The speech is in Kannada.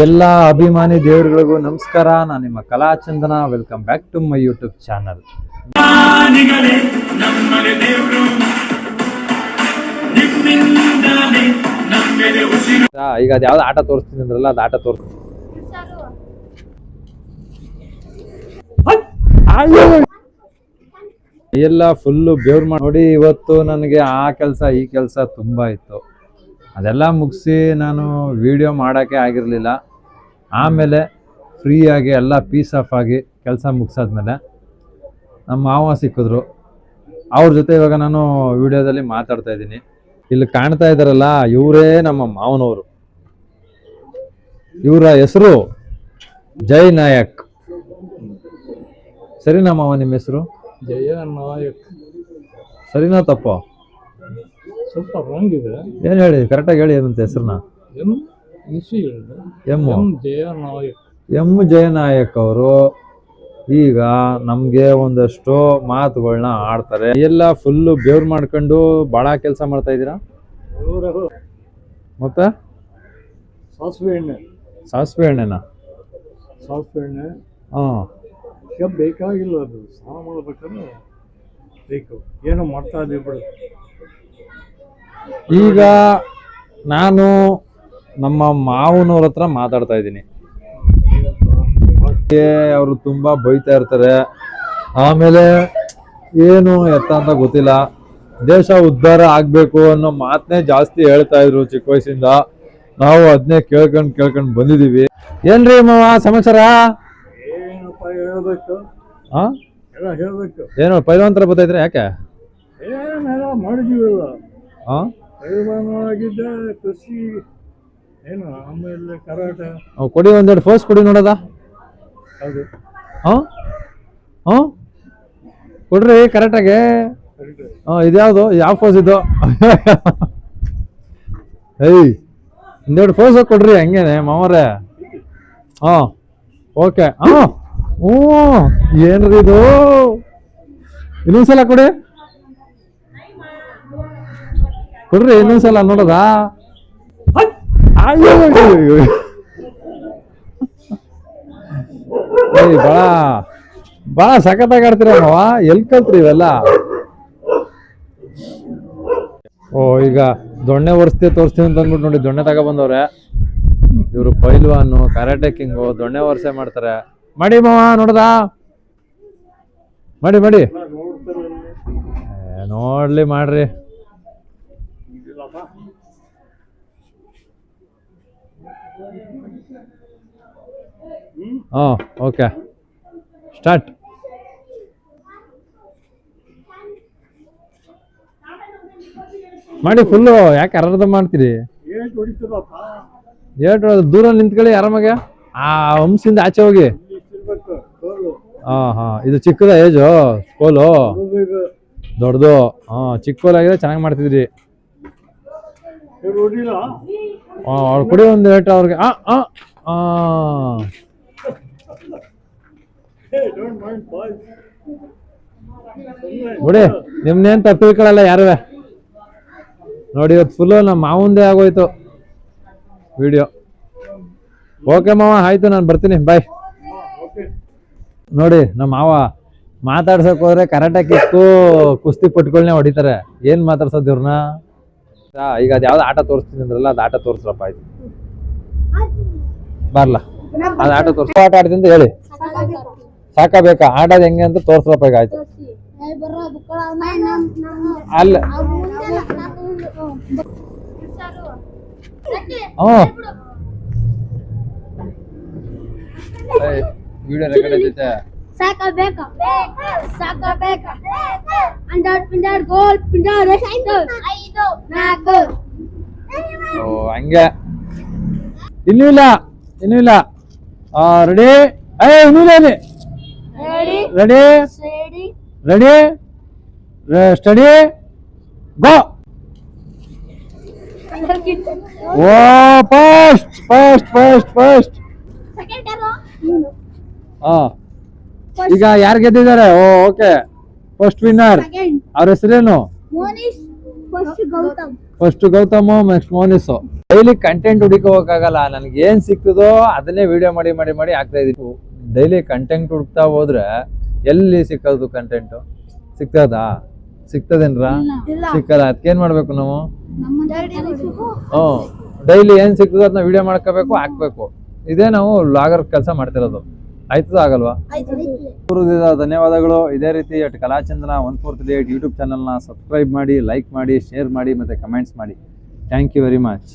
ಎಲ್ಲ ಅಭಿಮಾನಿ ದೇವರುಗಳಿಗೂ ನಮಸ್ಕಾರ. ನಾನು ನಿಮ್ಮ Kalachandana welcome back to my YouTube channel ಈಗ ಅದು ಯಾವ್ದು ಆಟ ತೋರಿಸ್ತೀನಿ ಅಂದ್ರಲ್ಲ ಅದು ಆಟ ತೋರಿಸ್ತೀನಿ. ಎಲ್ಲ ಫುಲ್ಲು ಬೇವ್ರು ಮಾಡಿ ನೋಡಿ ಇವತ್ತು ನನಗೆ ಆ ಕೆಲಸ ಈ ಕೆಲಸ ತುಂಬಾ ಇತ್ತು. ಅದೆಲ್ಲ ಮುಗಿಸಿ ನಾನು ವಿಡಿಯೋ ಮಾಡೋಕ್ಕೆ ಆಗಿರಲಿಲ್ಲ. ಆಮೇಲೆ ಫ್ರೀಯಾಗಿ ಎಲ್ಲ ಪೀಸ್ ಆಫ್ ಆಗಿ ಕೆಲಸ ಮುಗಿಸಾದ್ಮೇಲೆ ನಮ್ಮ ಮಾವ ಸಿಕ್ಕಿದ್ರು. ಅವ್ರ ಜೊತೆ ಇವಾಗ ನಾನು ವಿಡಿಯೋದಲ್ಲಿ ಮಾತಾಡ್ತಾ ಇದ್ದೀನಿ. ಇಲ್ಲಿ ಕಾಣ್ತಾ ಇದ್ದಾರಲ್ಲ ಇವರೇ ನಮ್ಮ ಮಾವನವರು. ಇವರ ಹೆಸರು ಜೈ ನಾಯಕ್. ಸರಿನಾ ಮಾವ ನಿಮ್ಮ ಹೆಸರು? ಜಯ ನಾಯಕ್. ಸರಿನಾ ತಪ್ಪ? ಸ್ವಲ್ಪ ರಾಂಗ್ ಇದೆ. ಏನು ಹೇಳಿ? ಕರೆಕ್ಟಾಗಿ ಹೇಳಿ ಏನಂತ ಹೆಸರನ್ನ? ಎಂ ಇಸಿ ಹೇಳಿದೆ. ಎಂ ಜಯ ನಾಯಕ್. ಎಂ ಜಯನಾಯಕ್ ಅವರು ಈಗ ನಮಗೆ ಒಂದಷ್ಟು ಮಾತುಗಳನ್ನ ಆಡ್ತಾರೆ. ಎಲ್ಲ ಫುಲ್ಲು ಬೇವ್ರು ಮಾಡ್ಕೊಂಡು ಭಾಳ ಕೆಲಸ ಮಾಡ್ತಾ ಇದ್ದೀರಾ? ಮತ್ತೆ? ಸಾಸಿವೆ ಎಣ್ಣೆ. ಸಾಸಿವೆ ಎಣ್ಣೆನಾ? ಸಾಸಿವೆ ಎಣ್ಣೆ. ಹಾಂ. ಈಗ ಬೇಕಾಗಿಲ್ಲ ಅದು. ಸ್ನಾನ ಮಾಡ್ಬೇಕಾದ್ರೆ ಬೇಕು. ಏನೋ ಮಾಡ್ತಾ ಇದ್ದೀವಿ ಬಿಡು. ಈಗ ನಾನು ನಮ್ಮ ಮಾವನವ್ರ ಹತ್ರ ಮಾತಾಡ್ತಾ ಇದ್ದೀನಿ. ಅವರು ತುಂಬಾ ಬೈತಾ ಇರ್ತಾರೆ. ಆಮೇಲೆ ಏನು ಎತ್ತ ಅಂತ ಗೊತ್ತಿಲ್ಲ. ದೇಶ ಉದ್ಧಾರ ಆಗ್ಬೇಕು ಅನ್ನೋ ಮಾತನ್ನೇ ಜಾಸ್ತಿ ಹೇಳ್ತಾ ಇದ್ರು ಚಿಕ್ಕ ವಯಸ್ಸಿಂದ. ನಾವು ಅದನ್ನೇ ಕೇಳ್ಕೊಂಡು ಕೇಳ್ಕೊಂಡು ಬಂದಿದೀವಿ. ಏನ್ರಿ ಮಾವ ಸಮಾಚಾರ? ಹೇಳ್ಬೇಕು? ಹಾ ಹೇಳ್ಬೇಕು. ಏನು ಪೈಲವಂತರ ಬತ್ತೈತ್ರಿ ಯಾಕೆ? ಮಾಡಿದೀವಲ್ಲ ಆ? ಪರಿಮಾಣವಾಗಿದ್ದ ಕೃಷಿ ಏನು ಆಮೇಲೆ ಕರಾಟ. ಕೊಡಿ ಒಂದೆರಡು ಫೋರ್ಸ್ ಕೊಡಿ ನೋಡದ. ಹೌದು. ಹಾ ಹಾ ಕೊಡ್ರಿ ಕರೆಕ್ಟಾಗಿ ಹಾಂ ಇದ್ಯಾವುದು? ಯಾವ ಫೋರ್ಸ್ ಇದು? ಏಯ್ ಒಂದೆರಡು ಫೋಸ್ ಕೊಡ್ರಿ ಹಂಗೇನೆ ಮಾವರೇ. ಹಾ ಓಕೆ ಹಾ ಹ್ಞೂ ಏನ್ರಿ ಇದು? ಇನ್ನೊಂದ್ಸಲ ಕೊಡಿ. ಕೊಡ್ರಿ ಇನ್ನೊಂದ್ಸಲ ನೋಡೋದಾ? ಬಹಳ ಭಾಳ ಸಖತ್ತಾಗಿ ಎಲ್ಲಿ ಕಲ್ತ್ರಿ ಇವೆಲ್ಲ? ಓ ಈಗ ದೊಣ್ಣೆ ಒರೆಸ್ತೀವಿ ತೋರಿಸ್ತೀವಿ ಅಂತ ಅಂದ್ಬಿಟ್ಟು ನೋಡಿ ದೊಣ್ಣೆ ತಗೊಬಂದವ್ರೆ ಇವರು ಪೈಲ್ವಾನು ಕರಾಟೆ ಕಿಂಗು ದೊಣ್ಣೆ ವರ್ಸೆ ಮಾಡ್ತಾರೆ. ಮಾಡಿ ಮಾವ ನೋಡ್ದಾ? ಮಾಡಿ ಮಾಡಿ. ನೋಡ್ಲಿ ಮಾಡ್ರಿ. ಹಾಂ ಓಕೆ. ಸ್ಟಾರ್ಟ್. ಮಾಡಿ ಫುಲ್ಲು ಯಾಕೆ ಅರ್ಧ ಮಾಡ್ತೀರಿ? ಏಟ್ ದೂರ ನಿಂತ್ಕೊಳ್ಳಿ ಆರಾಮಾಗೆ. ಆ ಹಂಸಿಂದ ಆಚೆ ಹೋಗಿ. ಹಾ ಹಾ ಇದು ಚಿಕ್ಕದ ಏಜು ಸ್ಕೂಲು ದೊಡ್ಡದು. ಹಾ ಚಿಕ್ಕ ಕೋಲ್ ಆಗಿದೆ ಚೆನ್ನಾಗಿ ಮಾಡ್ತಿದ್ರಿ. ಕೊಡಿ ಒಂದು ಏಟು ಅವ್ರಿಗೆ. ಆ ಆ. ಬಿಡಿ ನಿಮ್ನೇನ್ ತಪ್ಪು ತಿಳ್ಕೊಳಲ್ಲ ಯಾರುವೆ ನೋಡಿ, ಇವತ್ತು ಫುಲ್ಲು ನಮ್ಮ ಮಾವಂದೇ ಆಗೋಯ್ತು ವಿಡಿಯೋ ಓಕೆ ಮಾವ, ಆಯ್ತು, ನಾನು ಬರ್ತೀನಿ ಬಾಯ್ ನೋಡಿ, ನಮ್ಮ ಮಾವ ಮಾತಾಡ್ಸಕ್ ಹೋದ್ರೆ ಕರಾಟೆ ಕುಸ್ತಿ ಪಟ್ಗಳನ್ನೇ ಹೊಡಿತಾರೆ. ಏನ್ ಮಾತಾಡ್ಸೋದ್ ಇವ್ರನ್ನ? ಈಗ ಅದ್ ಯಾವ್ದು ಆಟ ತೋರಿಸ್ತೀನಿ ಅಂದ್ರಲ್ಲ, ಅದು ಆಟ ತೋರಿಸ್ರಪ್ಪ, ಆಯ್ತು. ಬರ್ಲಾ? ಅದು ಆಟ ತೋರಿಸ್ ಆಟ ಆಡ್ತೀನಿ ಅಂತ ಹೇಳಿ. ಸಾಕಬೇಕಾ? ಆಡೋದು ಹೆಂಗೆ ಅಂತ ತೋರಿಸ್ರಪ್ಪ ಈಗ ಆಯ್ತು. ಅಲ್ಲ. ಹ್ಞೂ. ವಿಡಿಯೋ ರೆಕಾರ್ಡ್ ಐತೆ ಸಾಕಬೇಕಾ? ಸಾಕಬೇಕ? ಅಂಡರ್ ಪಿಂಡರ್ ಗೋಲ್ ಪಿಂಡರ್ ಎಷ್ಟು ಐದು ನಾಲ್ಕು. ಓ ಹಂಗೆ. ಇನ್ನೂ ಇಲ್ಲ ಇನ್ನೂ ಇಲ್ಲ. ರೆಡಿ ಏ ಇನ್ನೂ ಇಲ್ಲಿ ರೆಡಿ ರೆಡಿ ಸ್ಟಡಿ ಗೋ ಓ ಫಸ್ಟ್ ಫಸ್ಟ್ ಫಸ್ಟ್ ಫಸ್ಟ್ ಹಾ. ಈಗ ಯಾರು ಗೆದ್ದಿದ್ದಾರೆ? Oh okay. ಫಸ್ಟ್ ವಿನ್ನರ್ ಅವ್ರ ಹೆಸರೇನು? First Gautam. Next Monis. Daily content ಹುಡುಕೋಕ್ಕಾಗಲ್ಲ ನನ್ಗೆ ಏನ್ ಸಿಕ್ತದೋ ಅದನ್ನೇ ವಿಡಿಯೋ ಮಾಡಿ ಮಾಡಿ ಮಾಡಿ ಹಾಕ್ತಾ ಇದೀನಿ. ಡೈಲಿ ಕಂಟೆಂಟ್ ಹುಡುಕ್ತಾ ಹೋದ್ರೆ ಎಲ್ಲಿ ಸಿಕ್ಕೋದು ಕಂಟೆಂಟ್ ಸಿಗ್ತದಾ? ಸಿಗ್ತದೇನ್ರ? ಸಿಕ್ಕಲ್ಲ. ಅದಕ್ಕೇನ್ ಮಾಡ್ಬೇಕು ನಾವು? ನಮ್ಮ ಹ್ಞೂ. ಡೈಲಿ ಏನು ಸಿಗ್ತದೋ ಅದನ್ನ ವಿಡಿಯೋ ಮಾಡ್ಕೋಬೇಕು ಹಾಕ್ಬೇಕು. ಇದೇ ನಾವು ಲಾಗರ್ ಕೆಲಸ ಮಾಡ್ತಿರೋದು. ಆಯ್ತದ ಆಗಲ್ವಾ? ಪೂರ್ವದಿಂದ ಧನ್ಯವಾದಗಳು. ಇದೇ ರೀತಿ at Kalachandana one fourth date eight YouTube ಚಾನಲ್ನ ಸಬ್ಸ್ಕ್ರೈಬ್ ಮಾಡಿ ಲೈಕ್ ಮಾಡಿ ಶೇರ್ ಮಾಡಿ ಮತ್ತು ಕಮೆಂಟ್ಸ್ ಮಾಡಿ. Thank you very much